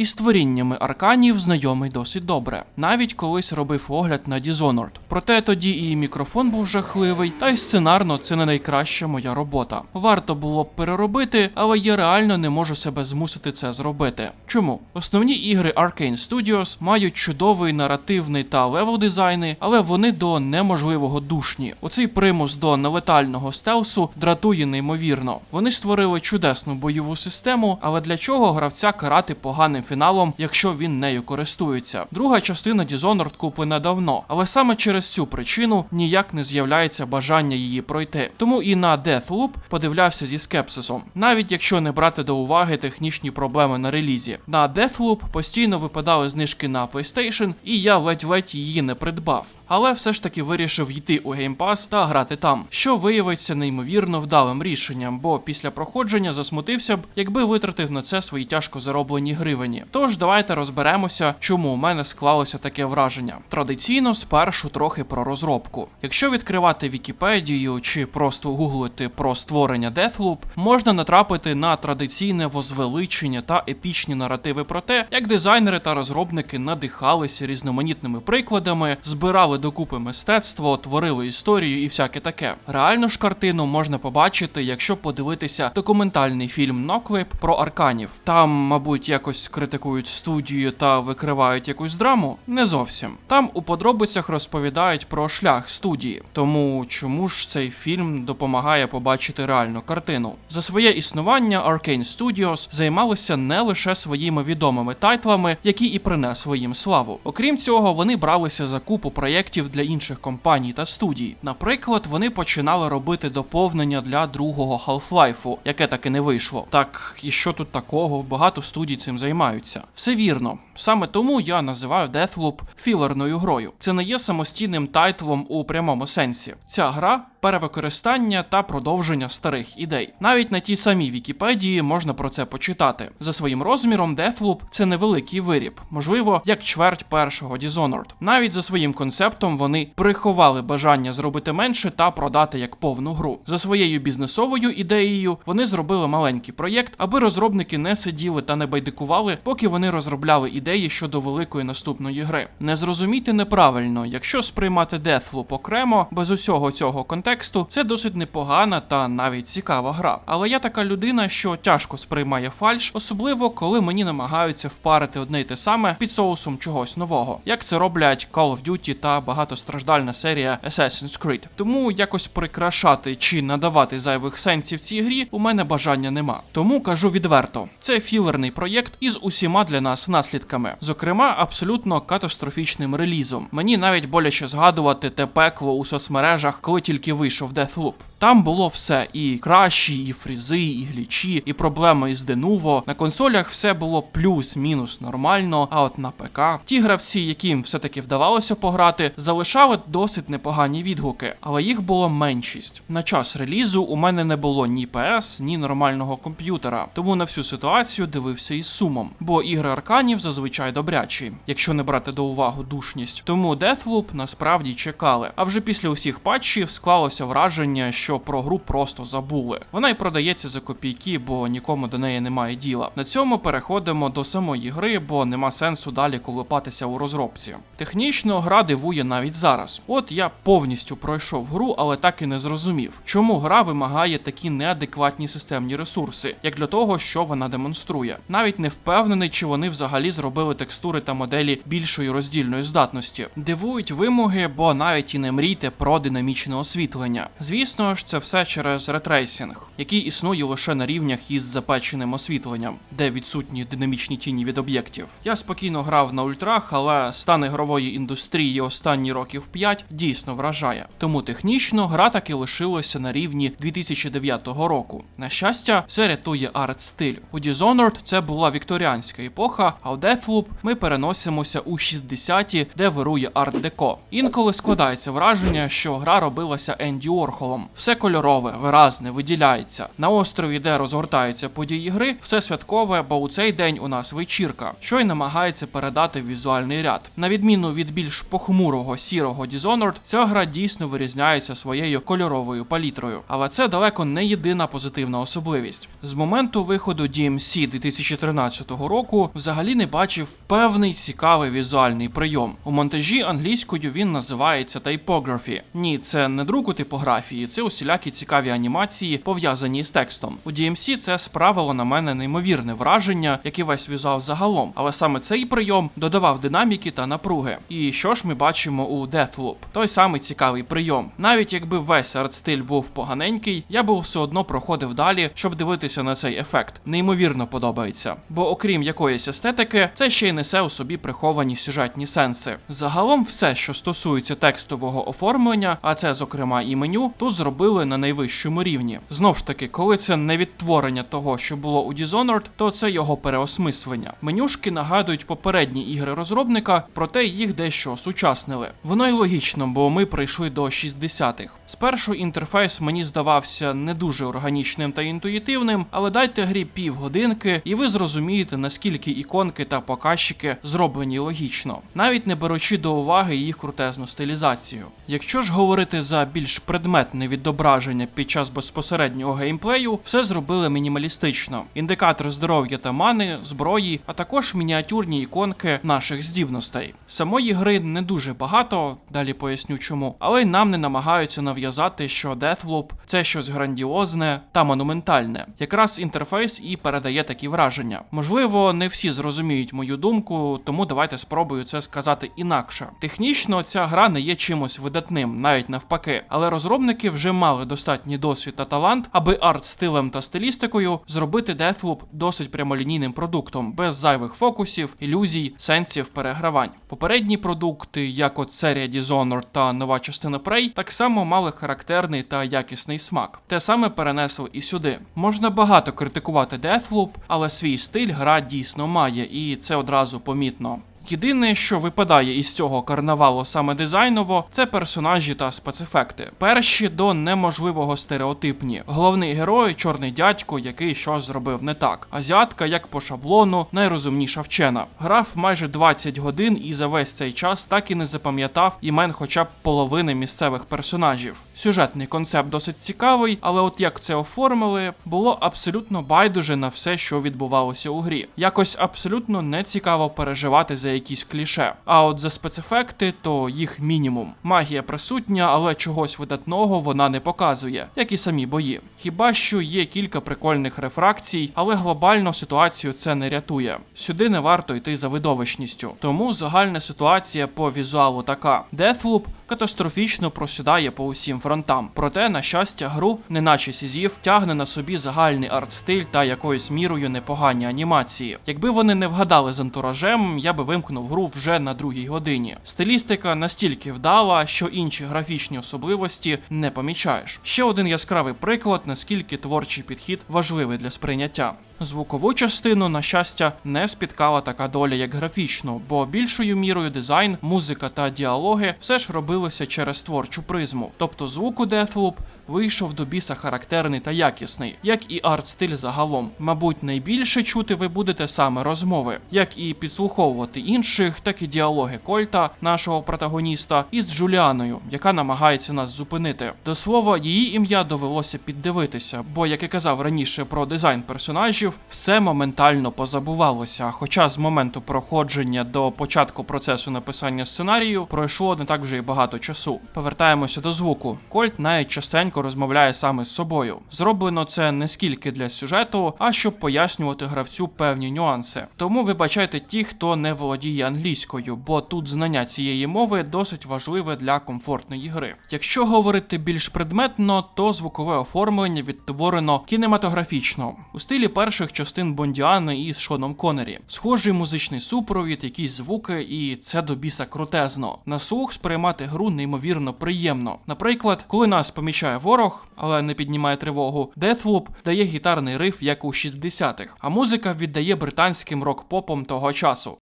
і з творіннями арканів знайомий досить добре. Навіть колись робив огляд на Dishonored. Проте тоді і мікрофон був жахливий, та й сценарно це не найкраща моя робота. Варто було б переробити, але я реально не можу себе змусити це зробити. Чому? Основні ігри Arcane Studios мають чудовий наративний та левел дизайни, але вони до неможливого душні. Оцей примус до нелетального стелсу дратує неймовірно. Вони створили чудесну бойову систему, але для чого гравця карати поганим фіналом, якщо він нею користується? Друга частина Dishonored куплена давно, але саме через цю причину ніяк не з'являється бажання її пройти. Тому і на Deathloop подивлявся зі скепсисом, навіть якщо не брати до уваги технічні проблеми на релізі. На Deathloop постійно випадали знижки на PlayStation, і я ледь-ледь її не придбав. Але все ж таки вирішив йти у Game Pass та грати там, що виявиться неймовірно вдалим рішенням, бо після проходження засмутився б, якби витратив на це свої тяжко зароблені гривені. Тож давайте розберемося, чому у мене склалося таке враження. Традиційно спершу трохи про розробку. Якщо відкривати Вікіпедію чи просто гуглити про створення Deathloop, можна натрапити на традиційне возвеличення та епічні наративи про те, як дизайнери та розробники надихалися різноманітними прикладами, збирали докупи мистецтво, творили історію і всяке таке. Реально ж картину можна побачити, якщо подивитися документальний фільм Нокліп про арканів. Там, мабуть, якось критикують студію та викривають якусь драму. Не зовсім. Там у подробицях розповідають про шлях студії. Тому чому ж цей фільм допомагає побачити реальну картину? За своє існування Arcane Studios займалися не лише своїми відомими тайтлами, які і принесли їм славу. Окрім цього, вони бралися за купу проєктів для інших компаній та студій. Наприклад, вони починали робити доповнення для другого Half-Life, яке таки не вийшло. Так і що тут такого? Багато студій цим займаються. Все вірно. Саме тому я називаю Deathloop філерною грою. Це не є самостійним тайтлом у прямому сенсі. Ця гра перевикористання та продовження старих ідей. Навіть на тій самій Вікіпедії можна про це почитати. За своїм розміром, Deathloop – це невеликий виріб, можливо, як чверть першого Dishonored. Навіть за своїм концептом вони приховали бажання зробити менше та продати як повну гру. За своєю бізнесовою ідеєю вони зробили маленький проєкт, аби розробники не сиділи та не байдикували, поки вони розробляли ідеї щодо великої наступної гри. Не зрозумійте неправильно, якщо сприймати Deathloop окремо, без усього цього контексту, це досить непогана та навіть цікава гра. Але я така людина, що тяжко сприймає фальш, особливо коли мені намагаються впарити одне й те саме під соусом чогось нового, як це роблять Call of Duty та багатостраждальна серія Assassin's Creed. Тому якось прикрашати чи надавати зайвих сенсів цій грі у мене бажання нема. Тому кажу відверто: це філерний проєкт із усіма для нас наслідками, зокрема, абсолютно катастрофічним релізом. Мені навіть боляче згадувати те пекло у соцмережах, коли тільки вийшов Deathloop. Там було все: і кращі, і фрізи, і глічі, і проблеми із Denuvo. На консолях все було плюс-мінус нормально. А от на ПК ті гравці, яким все-таки вдавалося пограти, залишали досить непогані відгуки, але їх було меншість. На час релізу у мене не було ні PS, ні нормального комп'ютера, тому на всю ситуацію дивився із сумом. Бо ігри арканів зазвичай добрячі, якщо не брати до уваги душність. Тому Deathloop насправді чекали. А вже після усіх патчів склалося враження, що про гру просто забули. Вона й продається за копійки, бо нікому до неї немає діла. На цьому переходимо до самої гри, бо нема сенсу далі колупатися у розробці. Технічно гра дивує навіть зараз. От я повністю пройшов гру, але так і не зрозумів, чому гра вимагає такі неадекватні системні ресурси, як для того, що вона демонструє. Навіть не впевнений, чи вони взагалі зробили текстури та моделі більшої роздільної здатності. Дивують вимоги, бо навіть і не мрійте про динамічне освітлення. Звісно ж, це все через ретрейсінг, який існує лише на рівнях із запеченим освітленням, де відсутні динамічні тіні від об'єктів. Я спокійно грав на ультрах, але стан ігрової індустрії останні років 5 дійсно вражає. Тому технічно гра таки лишилася на рівні 2009 року. На щастя, все рятує арт-стиль. У Dishonored це була вікторіанська епоха, а у Deathloop ми переносимося у 60-ті, де вирує арт-деко. Інколи складається враження, що гра робилася Енді Орхолом. Все кольорове, виразне, виділяється. На острові, де розгортаються події гри, все святкове, бо у цей день у нас вечірка, що й намагається передати візуальний ряд. На відміну від більш похмурого сірого Dishonored, ця гра дійсно вирізняється своєю кольоровою палітрою. Але це далеко не єдина позитивна особливість. З моменту виходу DMC 2013 року взагалі не бачив певний цікавий візуальний прийом. У монтажі англійською він називається typography. Ні, це не друк у типографії, це усілякі цікаві анімації, пов'язані з текстом. У DMC це справило на мене неймовірне враження, як і весь візуал загалом. Але саме цей прийом додавав динаміки та напруги. І що ж ми бачимо у Deathloop? Той самий цікавий прийом. Навіть якби весь арт-стиль був поганенький, я би все одно проходив далі, щоб дивитися на цей ефект. Неймовірно подобається. Бо окрім якоїсь естетики, це ще й несе у собі приховані сюжетні сенси. Загалом, все, що стосується текстового оформлення, а це зокрема і меню, тут зробили на найвищому рівні. Знов ж таки, коли це не відтворення того, що було у Dishonored, то це його переосмислення. Менюшки нагадують попередні ігри розробника, проте їх дещо осучаснили. Воно й логічно, бо ми прийшли до 60-х. Спершу інтерфейс мені здавався не дуже органічним та інтуїтивним, але дайте грі півгодинки, і ви зрозумієте, наскільки іконки та показчики зроблені логічно, навіть не беручи до уваги їх крутезну стилізацію. Якщо ж говорити за більш предметне відображення під час безпосереднього геймплею, все зробили мінімалістично: індикатор здоров'я та мани, зброї, а також мініатюрні іконки наших здібностей. Самої гри не дуже багато, далі поясню чому, але нам не намагаються нав'язати, що Deathloop – це щось грандіозне та монументальне. Якраз інтерфейс і передає такі враження. Можливо, не всі зрозуміють мою думку, тому давайте спробую це сказати інакше. Технічно ця гра не є чимось видатним, навіть навпаки, але розробники вже мали достатній досвід та талант, аби арт-стилем та стилістикою зробити Deathloop досить прямолінійним продуктом, без зайвих фокусів, ілюзій, сенсів перегравань. Попередні продукти, як от серія Dishonored та нова частина Prey, так само мали характерний та якісний смак. Те саме перенесли і сюди. Можна багато критикувати Deathloop, але свій стиль гра дійсно має, і це одразу помітно. Єдине, що випадає із цього карнавалу саме дизайново, це персонажі та спецефекти. Перші до неможливого стереотипні. Головний герой чорний дядько, який щось зробив не так. Азіатка, як по шаблону, найрозумніша вчена. Грав майже 20 годин і за весь цей час так і не запам'ятав імен хоча б половини місцевих персонажів. Сюжетний концепт досить цікавий, але от як це оформили, було абсолютно байдуже на все, що відбувалося у грі. Якось абсолютно не цікаво переживати за якісь кліше. А от за спецефекти, то їх мінімум. Магія присутня, але чогось видатного вона не показує, як і самі бої. Хіба що є кілька прикольних рефракцій, але глобально ситуацію це не рятує. Сюди не варто йти за видовищністю. Тому загальна ситуація по візуалу така: Deathloop катастрофічно просідає по усім фронтам. Проте, на щастя, гру, неначе Сізів, тягне на собі загальний арт-стиль та якоюсь мірою непогані анімації. Якби вони не вгадали з антуражем, я би вимкнув гру вже на другій годині. Стилістика настільки вдала, що інші графічні особливості не помічаєш. Ще один яскравий приклад, наскільки творчий підхід важливий для сприйняття. Звукову частину, на щастя, не спіткала така доля, як графічну, бо більшою мірою дизайн, музика та діалоги все ж робилися через творчу призму. Тобто звук у Deathloop вийшов до біса характерний та якісний, як і арт-стиль загалом. Мабуть, найбільше чути ви будете саме розмови, як і підслуховувати інших, так і діалоги Кольта, нашого протагоніста, із Джуліаною, яка намагається нас зупинити. До слова, її ім'я довелося піддивитися, бо, як і казав раніше про дизайн персонажів, все моментально позабувалося. Хоча з моменту проходження до початку процесу написання сценарію пройшло не так вже й багато часу. Повертаємося до звуку. Кольт навіть частенько розмовляє саме з собою. Зроблено це не скільки для сюжету, а щоб пояснювати гравцю певні нюанси. Тому вибачайте ті, хто не володіє англійською, бо тут знання цієї мови досить важливе для комфортної гри. Якщо говорити більш предметно, то звукове оформлення відтворено кінематографічно у стилі перших частин Бондіани із Шоном Коннері. Схожий музичний супровід, якісь звуки, і це до біса крутезно. На слух сприймати гру неймовірно приємно. Наприклад, коли нас помічає ворог, але не піднімає тривогу, Deathloop дає гітарний риф, як у 60-х, а музика віддає британським рок-попом того часу.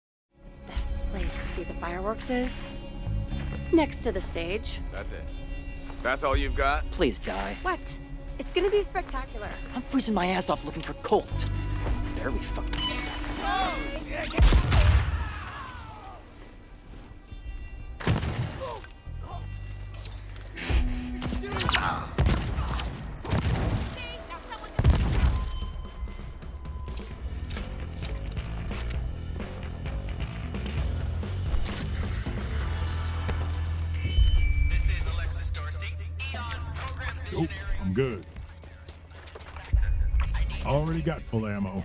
Next to the stage. That's it. That's all you've got? Please die. What? It's gonna be spectacular. I'm freezing my ass off looking for Colts. There we fucking. I'm good. Already got full ammo.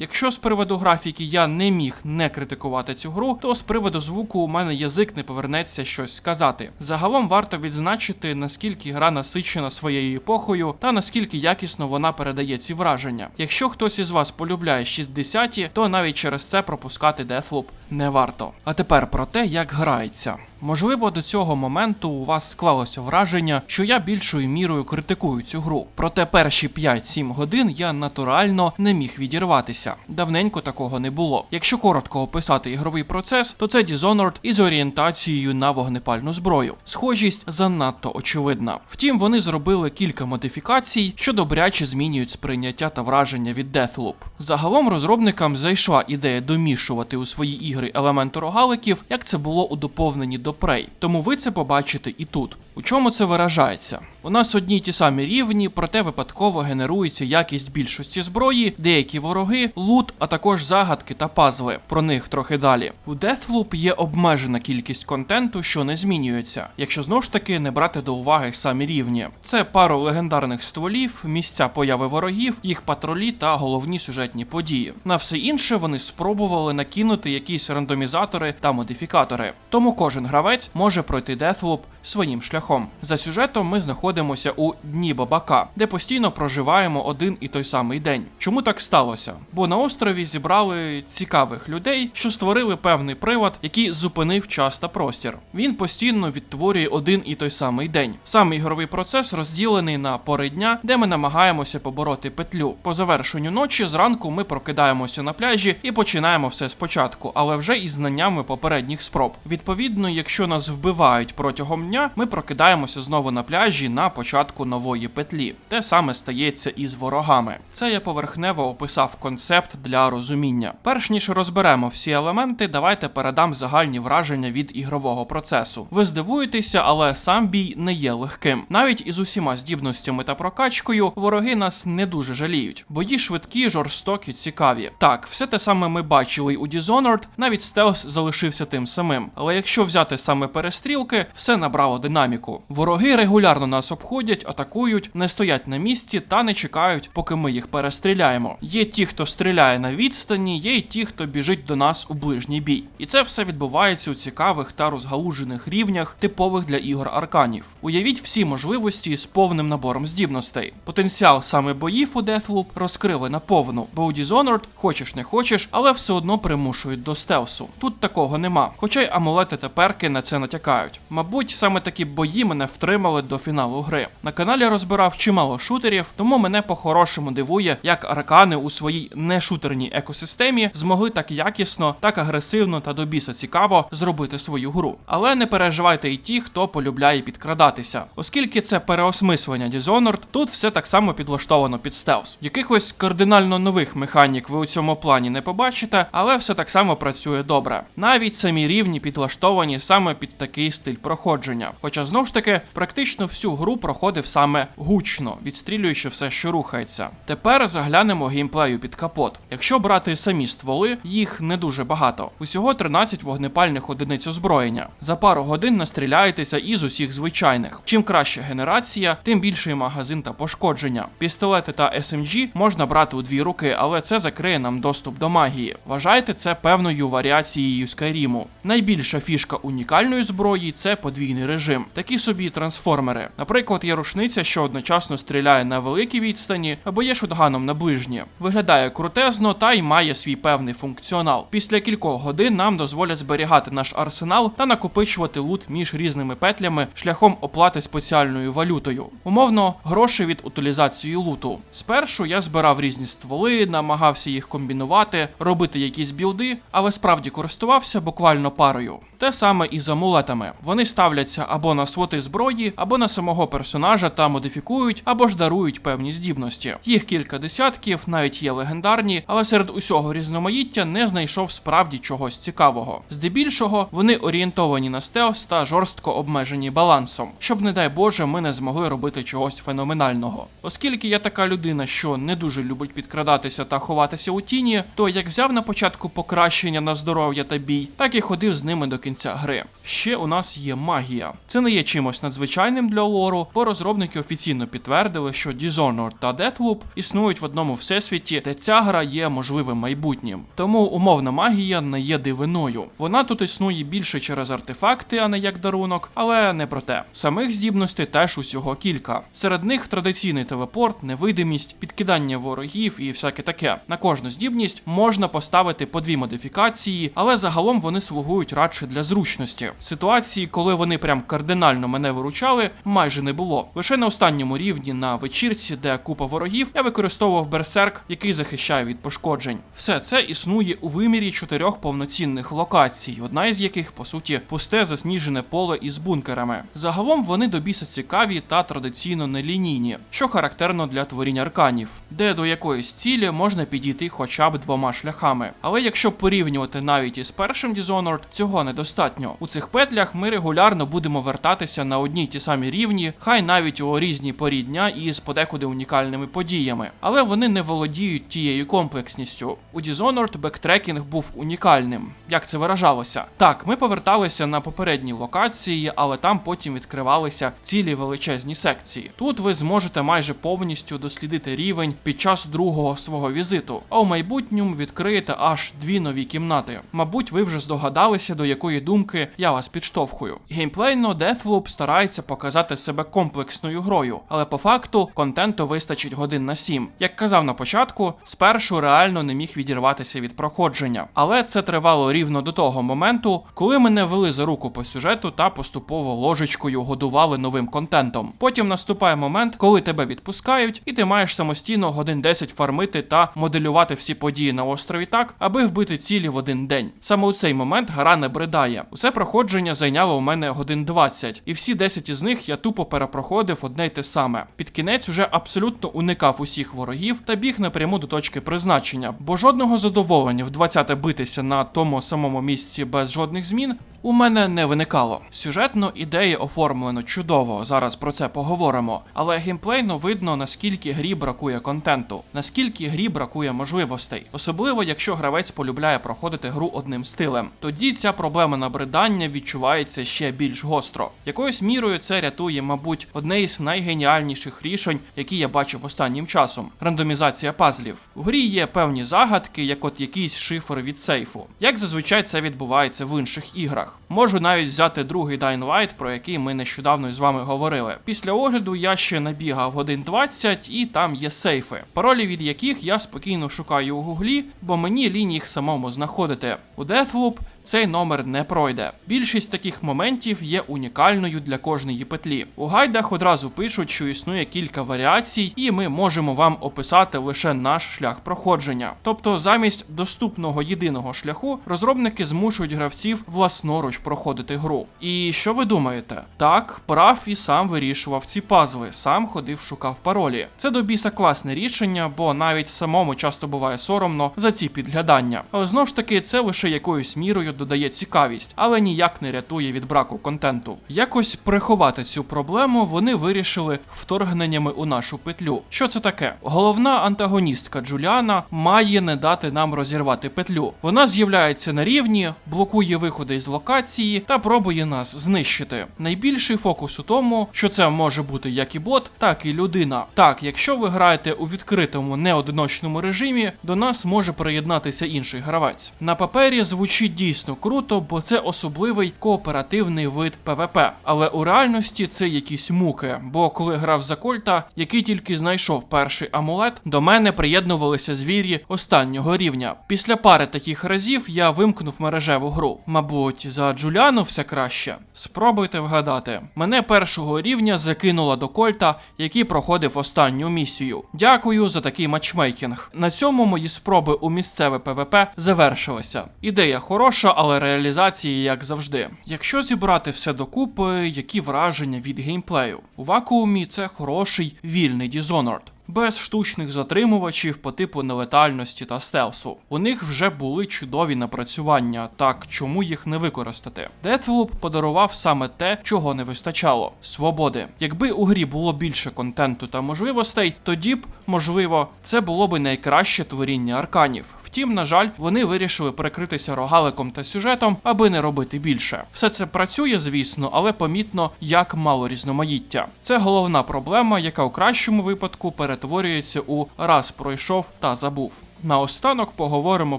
Якщо з приводу графіки я не міг не критикувати цю гру, то з приводу звуку у мене язик не повернеться щось сказати. Загалом варто відзначити, наскільки гра насичена своєю епохою та наскільки якісно вона передає ці враження. Якщо хтось із вас полюбляє 60-ті, то навіть через це пропускати Deathloop не варто. А тепер про те, як грається. Можливо, до цього моменту у вас склалося враження, що я більшою мірою критикую цю гру. Проте перші 5-7 годин я натурально не міг відірватися. Давненько такого не було. Якщо коротко описати ігровий процес, то це Dishonored із орієнтацією на вогнепальну зброю. Схожість занадто очевидна. Втім, вони зробили кілька модифікацій, що добряче змінюють сприйняття та враження від Deathloop. Загалом розробникам зайшла ідея домішувати у свої ігри елементи рогаликів, як це було у доповненні до Prey. Тому ви це побачите і тут. У чому це виражається? У нас одні й ті самі рівні, проте випадково генерується якість більшості зброї, деякі вороги, лут, а також загадки та пазли. Про них трохи далі. У Deathloop є обмежена кількість контенту, що не змінюється, якщо знову ж таки не брати до уваги самі рівні. Це пару легендарних стволів, місця появи ворогів, їх патрулі та головні сюжетні події. На все інше вони спробували накинути якісь рандомізатори та модифікатори. Тому кожен гравець може пройти Deathloop своїм шляхом. За сюжетом ми знаходимося у дні бабака, де постійно проживаємо один і той самий день. Чому так сталося? Бо на острові зібрали цікавих людей, що створили певний привод, який зупинив час та простір. Він постійно відтворює один і той самий день. Сам ігровий процес розділений на пори дня, де ми намагаємося побороти петлю. По завершенню ночі зранку ми прокидаємося на пляжі і починаємо все спочатку, але вже із знаннями попередніх спроб. Відповідно, якщо нас вбивають протягом дня, ми прокидаємося знову на пляжі на початку нової петлі. Те саме стається і з ворогами. Це я поверхнево описав концепт для розуміння. Перш ніж розберемо всі елементи, давайте передам загальні враження від ігрового процесу. Ви здивуєтеся, але сам бій не є легким. Навіть із усіма здібностями та прокачкою вороги нас не дуже жаліють. Бої швидкі, жорстокі, цікаві. Так, все те саме ми бачили й у Dishonored, навіть стелс залишився тим самим. Але якщо взяти саме перестрілки, все набрало динаміку. Вороги регулярно нас обходять, атакують, не стоять на місці та не чекають, поки ми їх перестріляємо. Є ті, хто стріляє на відстані, є й ті, хто біжить до нас у ближній бій. І це все відбувається у цікавих та розгалужених рівнях, типових для ігор арканів. Уявіть всі можливості з повним набором здібностей. Потенціал саме боїв у Deathloop розкрили наповну, бо у Dishonored, хочеш не хочеш, але все одно примушують до стелсу. Тут такого нема. Хоча й амулети та перки на це натякають. Мабуть, саме такі бої мене втримали до фіналу гри. На каналі розбирав чимало шутерів, тому мене по-хорошому дивує, як аркани у своїй нешутерній екосистемі змогли так якісно, так агресивно та до біса цікаво зробити свою гру. Але не переживайте і ті, хто полюбляє підкрадатися, оскільки це переосмислення Dishonored, тут все так само підлаштовано під стелс. Якихось кардинально нових механік ви у цьому плані не побачите, але все так само працює добре. Навіть самі рівні підлаштовані саме під такий стиль проходження. Хоча знов ж таки практично всю гру проходив саме гучно, відстрілюючи все, що рухається. Тепер заглянемо геймплею під капот. Якщо брати самі стволи, їх не дуже багато. Усього 13 вогнепальних одиниць озброєння. За пару годин настріляєтеся із усіх звичайних. Чим краща генерація, тим більший магазин та пошкодження. Пістолети та SMG можна брати у дві руки, але це закриє нам доступ до магії. Вважайте це певною варіацією Скайріму. Найбільша фішка унікальної зброї це подвійний режим. Такі собі трансформери. Наприклад, є рушниця, що одночасно стріляє на великій відстані, або є шотганом на ближні. Виглядає крутезно та й має свій певний функціонал. Після кількох годин нам дозволять зберігати наш арсенал та накопичувати лут між різними петлями шляхом оплати спеціальною валютою. Умовно, гроші від утилізації луту. Спершу я збирав різні стволи, намагався їх комбінувати, робити якісь білди, але з насправді користувався буквально парою. Те саме і з амулетами. Вони ставляться або на своти зброї, або на самого персонажа та модифікують, або ж дарують певні здібності. Їх кілька десятків, навіть є легендарні, але серед усього різноманіття не знайшов справді чогось цікавого. Здебільшого вони орієнтовані на стелс та жорстко обмежені балансом, щоб, не дай Боже, ми не змогли робити чогось феноменального. Оскільки я така людина, що не дуже любить підкрадатися та ховатися у тіні, то як взяв на початку покращення на здоров'я та бій, так і ходив з ними до кінця гри. Ще у нас є магія. Це не є чимось надзвичайним для лору, бо розробники офіційно підтвердили, що Dishonored та Deathloop існують в одному всесвіті, де ця гра є можливим майбутнім. Тому умовна магія не є дивиною. Вона тут існує більше через артефакти, а не як дарунок, але не про те. Самих здібностей теж усього кілька. Серед них традиційний телепорт, невидимість, підкидання ворогів і всяке таке. На кожну здібність можна поставити по дві модифікації, але загалом вони слугують радше для зручності. Ситуації, коли вони прям кардинально мене виручали, майже не було. Лише на останньому рівні на вечірці, де купа ворогів, я використовував берсерк, який захищає від пошкоджень. Все це існує у вимірі чотирьох повноцінних локацій, одна із яких, по суті, пусте засніжене поле із бункерами. Загалом вони до біса цікаві та традиційно нелінійні, що характерно для творінь арканів, де до якоїсь цілі можна підійти хоча б двома шляхами. Але якщо порівнювати навіть із першим Dishonored, цього недостатньо. У цих петлях ми регулярно будемо вертатися на одні ті самі рівні, хай навіть у різній порі дня і з подекуди унікальними подіями. Але вони не володіють тією комплексністю. У Dishonored бектрекінг був унікальним. Як це виражалося? Так, ми поверталися на попередні локації, але там потім відкривалися цілі величезні секції. Тут ви зможете майже повністю дослідити рівень під час другого свого візиту, а у майбутньому відкриєте аж дві нові кімнати. Мабуть, ви вже здогадалися, до якої думки я вас підштовхую. Геймплейно Deathloop старається показати себе комплексною грою, але по факту контенту вистачить годин на 7. Як казав на початку, спершу реально не міг відірватися від проходження, але це тривало рівно до того моменту, коли мене вели за руку по сюжету та поступово ложечкою годували новим контентом. Потім наступає момент, коли тебе відпускають, і ти маєш самостійно годин 10 фармити та моделювати всі події на острові так, аби вбити цілі в один день. Саме у цей момент гра не бридає. Усе проходження зайняло у мене годин 20, і всі 10 із них я тупо перепроходив одне й те саме. Під кінець уже абсолютно уникав усіх ворогів та біг напряму до точки призначення, бо жодного задоволення в 20-те битися на тому самому місці без жодних змін у мене не виникало. Сюжетно ідеї оформлено чудово, зараз про це поговоримо. Але геймплейно видно, наскільки грі бракує контенту, наскільки грі бракує можливостей, особливо якщо гравець полюбляє проходити гру одним стилем. Тоді ця проблема набридання відчувається ще більш гостро. Якоюсь мірою це рятує, мабуть, одне із найгеніальніших рішень, які я бачив останнім часом рандомізація пазлів. Грі є певні загадки, як от якийсь шифр від сейфу. Як зазвичай це відбувається в інших іграх. Можу навіть взяти другий Dying Light, про який ми нещодавно з вами говорили. Після огляду я ще набігав годин 20 і там є сейфи, паролі від яких я спокійно шукаю у гуглі, бо мені лінь їх самому знаходити. У Deathloop цей номер не пройде. Більшість таких моментів є унікальною для кожної петлі. У гайдах одразу пишуть, що існує кілька варіацій, і ми можемо вам описати лише наш шлях проходження. Тобто, замість доступного єдиного шляху, розробники змушують гравців власноруч проходити гру. І що ви думаєте? Так, прав і сам вирішував ці пазли, сам ходив, шукав паролі. Це до біса класне рішення, бо навіть самому часто буває соромно за ці підглядання. Але знову ж таки, це лише якоюсь мірою додає цікавість, але ніяк не рятує від браку контенту. Якось приховати цю проблему вони вирішили вторгненнями у нашу петлю. Що це таке? Головна антагоністка Джуліана має не дати нам розірвати петлю. Вона з'являється на рівні, блокує виходи із локації та пробує нас знищити. Найбільший фокус у тому, що це може бути як і бот, так і людина. Так, якщо ви граєте у відкритому неодиночному режимі, до нас може приєднатися інший гравець. На папері звучить дійсно дійсно круто, бо це особливий кооперативний вид ПВП. Але у реальності це якісь муки. Бо коли грав за Кольта, який тільки знайшов перший амулет, до мене приєднувалися звірі останнього рівня. Після пари таких разів я вимкнув мережеву гру. Мабуть, за Джуліану все краще. Спробуйте вгадати. Мене першого рівня закинула до Кольта, який проходив останню місію. Дякую за такий матчмейкінг. На цьому мої спроби у місцеве ПВП завершилися. Ідея хороша, але реалізації, як завжди. Якщо зібрати все докупи, які враження від геймплею? У вакуумі це хороший вільний Dishonored. Без штучних затримувачів по типу нелетальності та стелсу. У них вже були чудові напрацювання, так чому їх не використати? Deathloop подарував саме те, чого не вистачало свободи. Якби у грі було більше контенту та можливостей, тоді б, можливо, це було б найкраще творіння арканів. Втім, на жаль, вони вирішили прикритися рогаликом та сюжетом, аби не робити більше. Все це працює, звісно, але помітно як мало різноманіття. Це головна проблема, яка у кращому випадку перетворюється у раз пройшов та забув. Наостанок поговоримо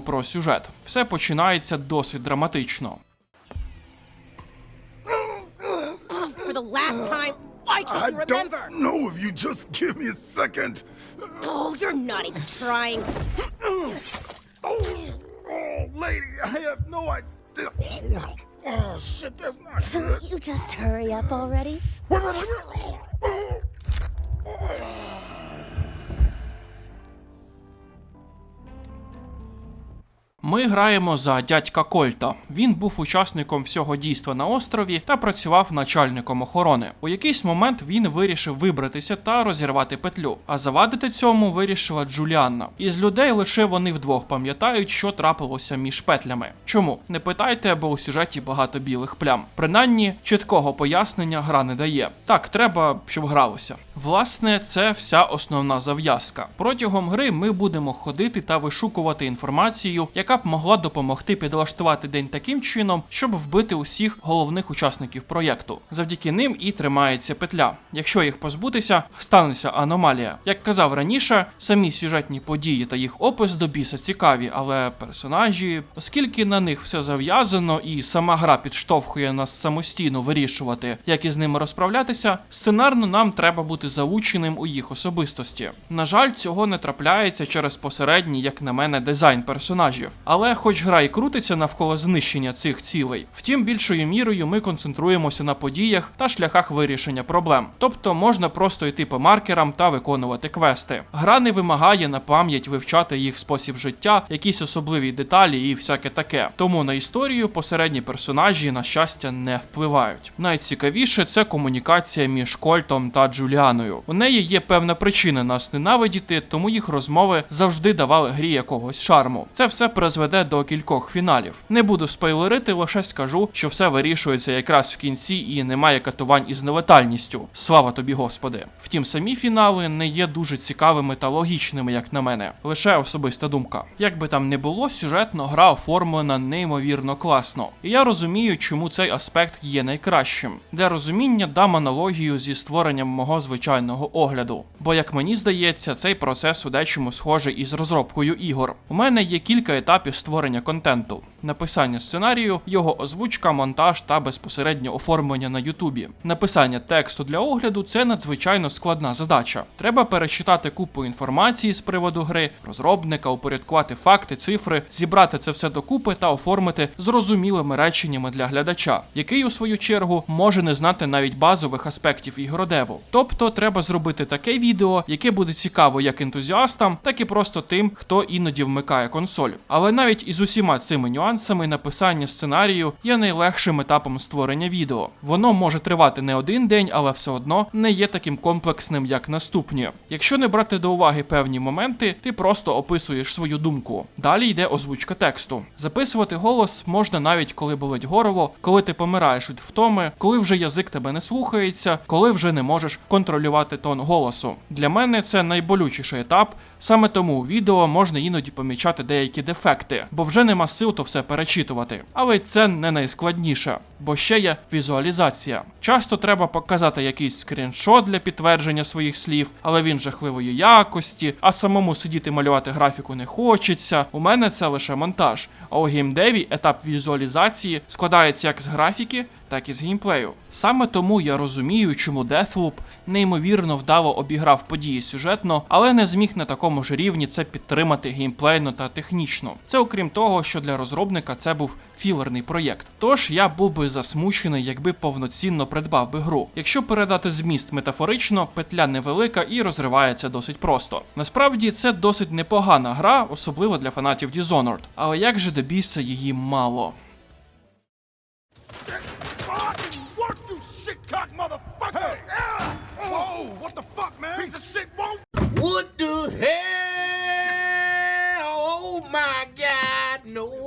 про сюжет. Все починається досить драматично. For the last time, why can't I you remember? don't know if you just give me a second. Oh, you're not even trying. Oh, lady, I have no idea. Oh, shit, that's not good. You just hurry up already. Ми граємо за дядька Кольта. Він був учасником всього дійства на острові та працював начальником охорони. У якийсь момент він вирішив вибратися та розірвати петлю. А завадити цьому вирішила Джуліанна. Із людей лише вони вдвох пам'ятають, що трапилося між петлями. Чому? Не питайте, бо у сюжеті багато білих плям. Принаймні, чіткого пояснення гра не дає. Так, треба, щоб гралося. Власне, це вся основна зав'язка. Протягом гри ми будемо ходити та вишукувати інформацію, яка б могла допомогти підлаштувати день таким чином, щоб вбити усіх головних учасників проєкту. Завдяки ним і тримається петля. Якщо їх позбутися, станеться аномалія. Як казав раніше, самі сюжетні події та їх опис до біса цікаві, але персонажі, оскільки на них все зав'язано і сама гра підштовхує нас самостійно вирішувати, як із ними розправлятися, сценарно нам треба бути залученим у їх особистості. На жаль, цього не трапляється через посередній, як на мене, дизайн персонажів. Але, хоч гра і крутиться навколо знищення цих цілей, втім, більшою мірою ми концентруємося на подіях та шляхах вирішення проблем. Тобто можна просто йти по маркерам та виконувати квести. Гра не вимагає на пам'ять вивчати їх спосіб життя, якісь особливі деталі і всяке таке. Тому на історію посередні персонажі, на щастя, не впливають. Найцікавіше це комунікація між Кольтом та Джуліаною. У неї є певна причина нас ненавидіти, тому їх розмови завжди давали грі якогось шарму. Це все призведе до кількох фіналів. Не буду спойлерити, лише скажу, що все вирішується якраз в кінці і немає катувань із нелетальністю. Слава тобі, Господи. Втім, самі фінали не є дуже цікавими та логічними, як на мене. Лише особиста думка. Як би там не було, сюжетно гра оформлена неймовірно класно. І я розумію, чому цей аспект є найкращим. Для розуміння дам аналогію зі створенням мого звичайного огляду. Бо, як мені здається, цей процес у дечому схожий із розробкою ігор. У мене є кілька етапів створення контенту: написання сценарію, його озвучка, монтаж та безпосередньо оформлення на Ютубі. Написання тексту для огляду це надзвичайно складна задача. Треба перечитати купу інформації з приводу гри, розробника, упорядкувати факти, цифри, зібрати це все докупи та оформити зрозумілими реченнями для глядача, який у свою чергу може не знати навіть базових аспектів ігродеву. Тобто треба зробити таке відео, яке буде цікаво як ентузіастам, так і просто тим, хто іноді вмикає консоль. Але навіть із усіма цими нюансами написання сценарію є найлегшим етапом створення відео. Воно може тривати не один день, але все одно не є таким комплексним, як наступні. Якщо не брати до уваги певні моменти, ти просто описуєш свою думку. Далі йде озвучка тексту. Записувати голос можна навіть коли болить горло, коли ти помираєш від втоми, коли вже язик тебе не слухається, коли вже не можеш контролювати тон голосу. Для мене це найболючіший етап. Саме тому відео можна іноді помічати деякі дефекти. бо вже нема сил то все перечитувати. Але це не найскладніше, бо ще є візуалізація. Часто треба показати якийсь скріншот для підтвердження своїх слів, але він жахливої якості, а самому сидіти малювати графіку не хочеться. У мене це лише монтаж. А у геймдеві етап візуалізації складається як з графіки, так і з геймплею. Саме тому я розумію, чому Deathloop неймовірно вдало обіграв події сюжетно, але не зміг на такому ж рівні це підтримати геймплейно та технічно. Це окрім того, що для розробника це був філерний проєкт. Тож я був би засмучений, якби повноцінно придбав би гру. Якщо передати зміст метафорично, петля невелика і розривається досить просто. Насправді це досить непогана гра, особливо для фанатів Dishonored. Але як же до її мало? What the hell? Oh my God, no.